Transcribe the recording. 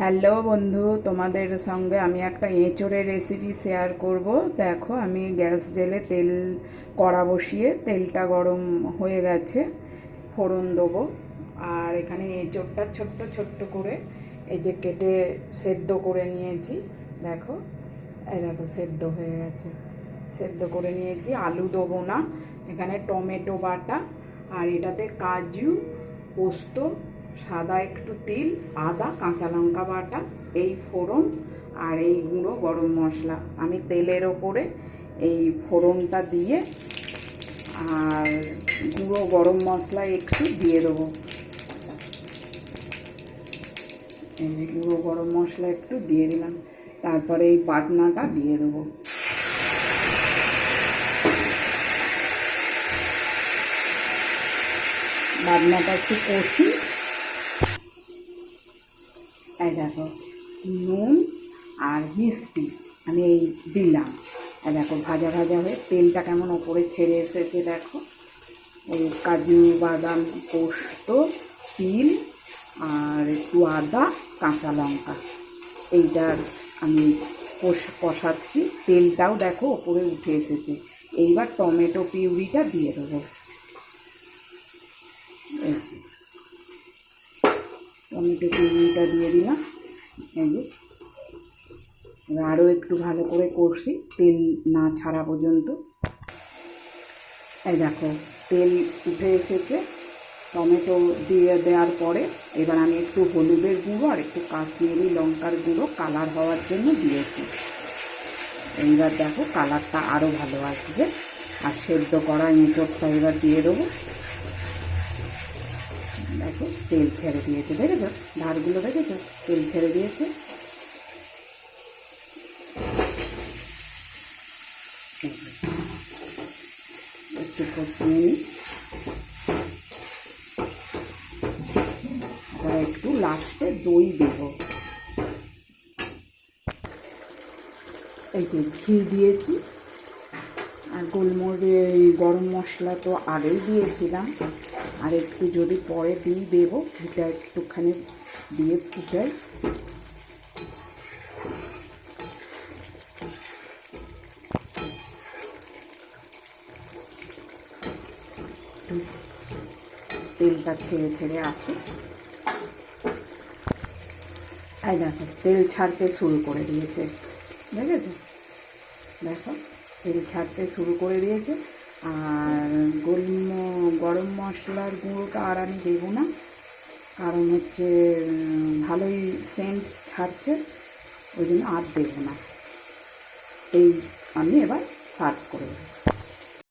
Hello বন্ধু, তোমাদের সঙ্গে আমি একটা এঁচোড়ের রেসিপি শেয়ার করব। দেখো, আমি গ্যাস জেলে তেল কড়া বসিয়ে তেলটা গরম হয়ে গেছে, ফোড়ন দেবো। আর এখানে এঁচোড়টা ছোট্ট ছোট্ট করে এই যে কেটে সেদ্ধ করে নিয়েছি, দেখো, এই দেখো সেদ্ধ হয়ে গেছে। সেদ্ধ করে নিয়েছি, আলু দেবো না, এখানে টমেটো বাটা, আর এটাতে কাজু, পোস্ত সাদা একটু তিল, আদা, কাঁচা লঙ্কা বাটা, এই ফোড়ন আর এই গুঁড়ো গরম মশলা। আমি তেলের ওপরে এই ফোড়নটা দিয়ে আর গুঁড়ো গরম মশলা একটু দিয়ে দেবো। এই গুঁড়ো গরম মশলা একটু দিয়ে দিলাম। তারপরে এই পাটনাটা দিয়ে দেবো। বাটনাটা একটু কষি। এই দেখো, নুন আর মিষ্টি আমি এই দিলাম। আর দেখো, ভাজা ভাজা হয়ে তেলটা কেমন ওপরে ছেড়ে এসেছে, দেখো। এই কাজু, বাদাম, পোস্ত, তিল আর একটু আদা, কাঁচা লঙ্কা। এইটার আমি কষ- কষাচ্ছি। তেলটাও দেখো ওপরে উঠে এসেছে। এইবার টমেটো পিউরিটা দিয়ে দেবো। এই টমেটো পিউরিটা দিয়ে দিলাম। এই যে। এবার আরও একটু ভালো করে কষি, তেল না ছাড়া পর্যন্ত। এই দেখো, তেল উঠে এসেছে। টমেটো দিয়ে দেওয়ার পরে এবার আমি একটু হলুদের গুঁড়ো আর একটু কাশ্মীরি লঙ্কার গুঁড়ো কালার হওয়ার জন্য দিয়েছি। এইবার দেখো কালারটা আরও ভালো আসবে। আর সেদ্ধ করা এঁচোড়টা এবার দিয়ে দেবো। দেখো, তেল ছেড়ে দিয়েছে, দেখেছ? ধারগুলো দেখেছ? তেল ছেড়ে দিয়েছে। একটু কষিয়ে নিই। একটু লাস্টে দই দেব। এই যে ঘি দিয়েছি। গোলমরিচ গরম মশলা তো আগেই দিয়েছিলাম। আর একটু যদি পরে দিই দেবো ঘিটা একটুখানি দিয়ে ফুটাই। তেলটা ছেড়ে ছেড়ে আসুক। এই দেখো, তেল ছাড়তে শুরু করে দিয়েছে। দেখেছ? দেখো। তেল ছাড়তে শুরু করে দিয়েছে। আর গরম গরম মশলার গুঁড়োটা আর আমি দেবো না। কারণ হচ্ছে, ভালোই সেন্ট ছাড়ছে, ওই জন্য আর দেবো না। এই আমি এবার সার্ভ করে